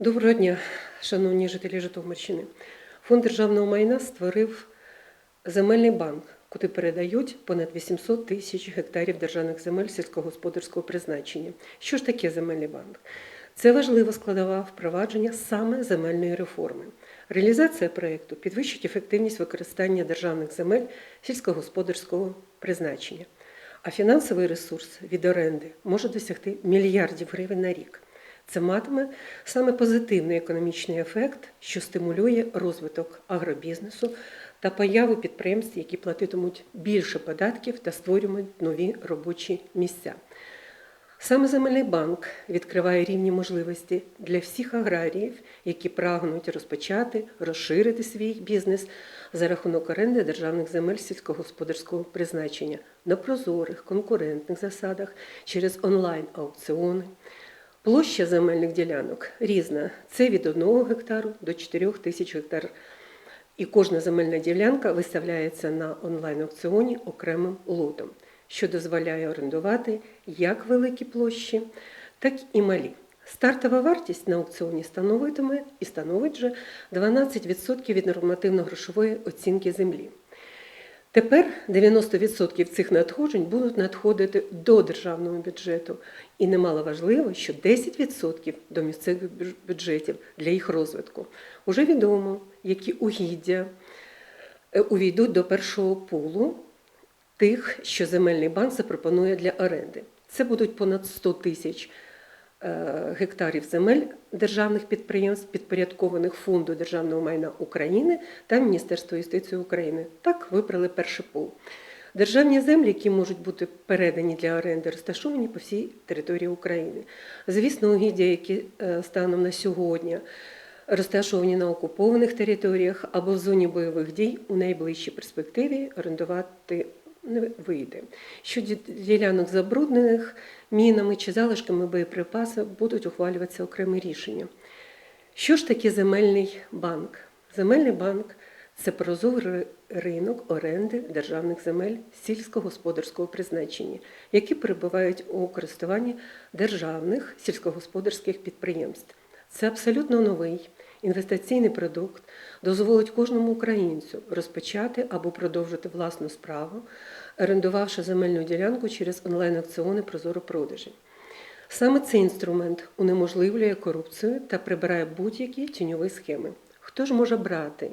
Доброго дня, шановні жителі Житомирщини. Фонд державного майна створив земельний банк, куди передають понад 800 тисяч гектарів державних земель сільськогосподарського призначення. Що ж таке земельний банк? Це важлива складова впровадження саме земельної реформи. Реалізація проєкту підвищить ефективність використання державних земель сільськогосподарського призначення. А фінансовий ресурс від оренди може досягти мільярдів гривень на рік. Це матиме саме позитивний економічний ефект, що стимулює розвиток агробізнесу та появу підприємств, які платитимуть більше податків та створюють нові робочі місця. Саме земельний банк відкриває рівні можливості для всіх аграріїв, які прагнуть розпочати, розширити свій бізнес за рахунок оренди державних земель сільськогосподарського призначення на прозорих конкурентних засадах через онлайн-аукціони. Площа земельних ділянок різна. Це від 1 гектару до 4 тисяч гектар. І кожна земельна ділянка виставляється на онлайн-аукціоні окремим лотом, що дозволяє орендувати як великі площі, так і малі. Стартова вартість на аукціоні становитиме і становить вже 12% від нормативно-грошової оцінки землі. Тепер 90% цих надходжень будуть надходити до державного бюджету. І немало важливо, що 10% до місцевих бюджетів для їх розвитку. Уже відомо, які угіддя е, увійдуть до першого пулу тих, що земельний банк запропонує для оренди. Це будуть понад 100 тисяч гектарів земель державних підприємств, підпорядкованих Фонду державного майна України та Міністерства юстиції України. Так вибрали перший пул. Державні землі, які можуть бути передані для оренди, розташовані по всій території України. Звісно, угіддя, які е, станом на сьогодні розташовані на окупованих територіях або в зоні бойових дій у найближчій перспективі орендувати не вийде. Щодо ділянок забруднених мінами чи залишками боєприпасів будуть ухвалюватися окремі рішення. Що ж таке земельний банк? Земельний банк це прозорий ринок оренди державних земель сільськогосподарського призначення, які перебувають у користуванні державних сільськогосподарських підприємств. Це абсолютно новий інвестиційний продукт, дозволить кожному українцю розпочати або продовжити власну справу, орендувавши земельну ділянку через онлайн-аукціони прозоро-продажі. Саме цей інструмент унеможливлює корупцію та прибирає будь-які тіньові схеми. Хто ж може брати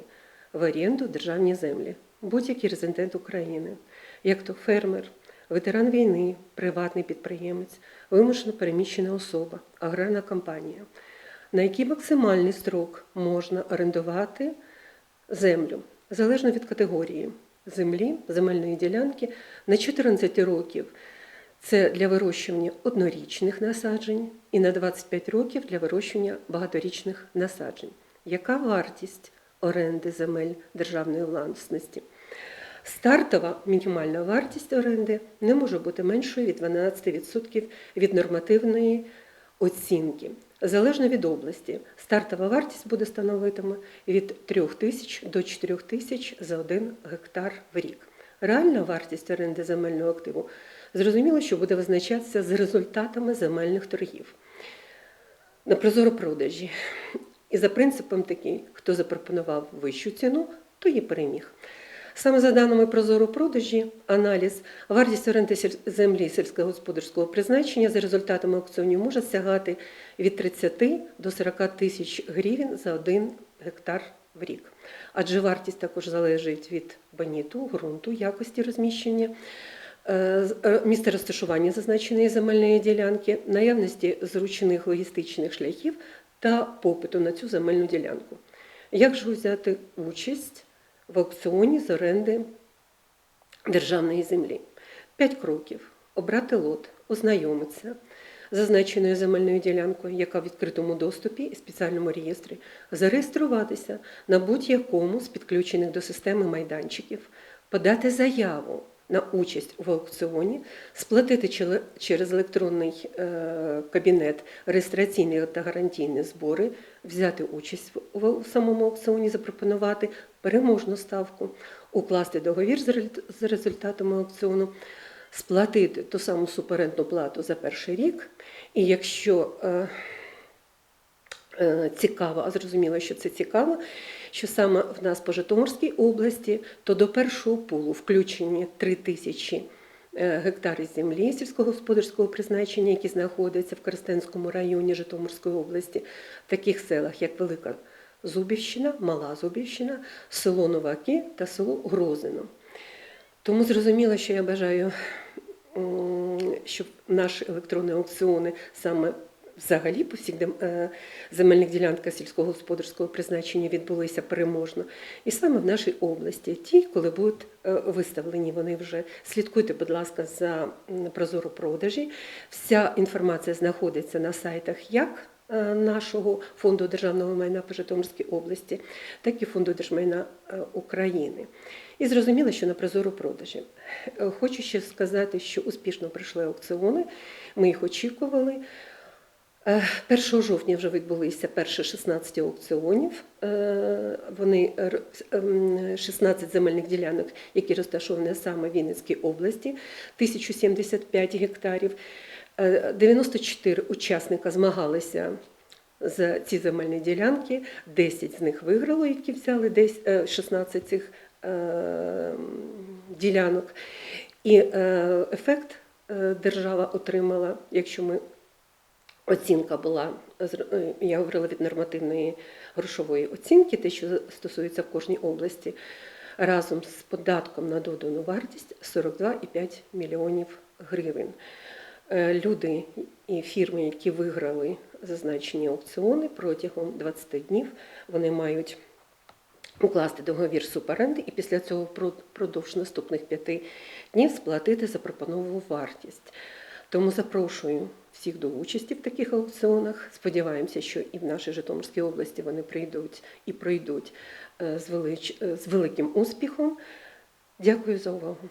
в оренду державні землі? Будь-який резидент України, як то фермер, ветеран війни, приватний підприємець, вимушено переміщена особа, аграрна компанія. На який максимальний строк можна орендувати землю, залежно від категорії землі, земельної ділянки на 14 років. Це для вирощування однорічних насаджень і на 25 років для вирощування багаторічних насаджень. Яка вартість оренди земель державної власності? Стартова мінімальна вартість оренди не може бути меншою від 12% від нормативної оцінки. Залежно від області, стартова вартість буде становитиме від 3 тисяч до 4 тисяч за один гектар в рік. Реальна вартість оренди земельного активу зрозуміло, що буде визначатися з результатами земельних торгів на прозоропродажі. І за принципом такий, хто запропонував вищу ціну, то і переміг. Саме за даними прозоропродажі, аналіз, вартість оренди землі сільськогосподарського призначення за результатами аукціонів може сягати від 30 до 40 тисяч гривень за один гектар в рік. Адже вартість також залежить від баніту, ґрунту, якості розміщення, е, е, місця розташування зазначеної земельної ділянки, наявності зручних логістичних шляхів та попиту на цю земельну ділянку. Як ж взяти участь в аукціоні з оренди державної землі? П'ять кроків: обрати лот, ознайомитися з зазначеною земельною ділянкою, яка в відкритому доступі і спеціальному реєстрі, зареєструватися на будь-якому з підключених до системи майданчиків, подати заяву на участь в аукціоні, сплатити через електронний е, кабінет реєстраційні та гарантійні збори, взяти участь в, самому аукціоні, запропонувати переможну ставку, укласти договір з результатами аукціону, сплатити ту саму суперентну плату за перший рік. І якщо е, е, цікаво, а зрозуміло, що це цікаво, що саме в нас по Житомирській області, то до першого пулу включені 3 тисячі е, гектарів землі сільськогосподарського призначення, які знаходяться в Коростенському районі Житомирської області, в таких селах, як Велика Зубівщина, Мала Зубівщина, село Новаки та село Грозино. Тому зрозуміло, що я бажаю, щоб наші електронні аукціони саме взагалі по всіх е, земельних ділянках сільськогосподарського призначення відбулися переможно. І саме в нашій області, ті, коли будуть е, виставлені вони вже. Слідкуйте, будь ласка, за прозоро продажі. Вся інформація знаходиться на сайтах як е, нашого фонду державного майна по Житомирській області, так і фонду держмайна України. І зрозуміло, що на прозоро продажі. Хочу ще сказати, що успішно пройшли аукціони. Ми їх очікували. Е, 1 жовтня вже відбулися перші 16 аукціонів. Е, Вони р- ем, 16 земельних ділянок, які розташовані саме в Вінницькій області, 1075 гектарів. Е, 94 учасника змагалися за ці земельні ділянки. 10 з них виграло, які взяли десь е, 16 цих е, ділянок. І е, ефект е, держава отримала, якщо ми Оцінка була, е, я говорила від нормативної грошової оцінки, те, що стосується в кожній області, разом з податком на додану вартість 42,5 мільйонів гривень. Е, Люди і фірми, які виграли зазначені аукціони протягом 20 днів, вони мають укласти договір суперенди і після цього впродовж наступних п'яти днів сплатити запропоновану вартість. Тому запрошую всіх до участі в таких аукціонах. Сподіваємося, що і в нашій Житомирській області вони прийдуть і пройдуть з е, з великим успіхом. Дякую за увагу.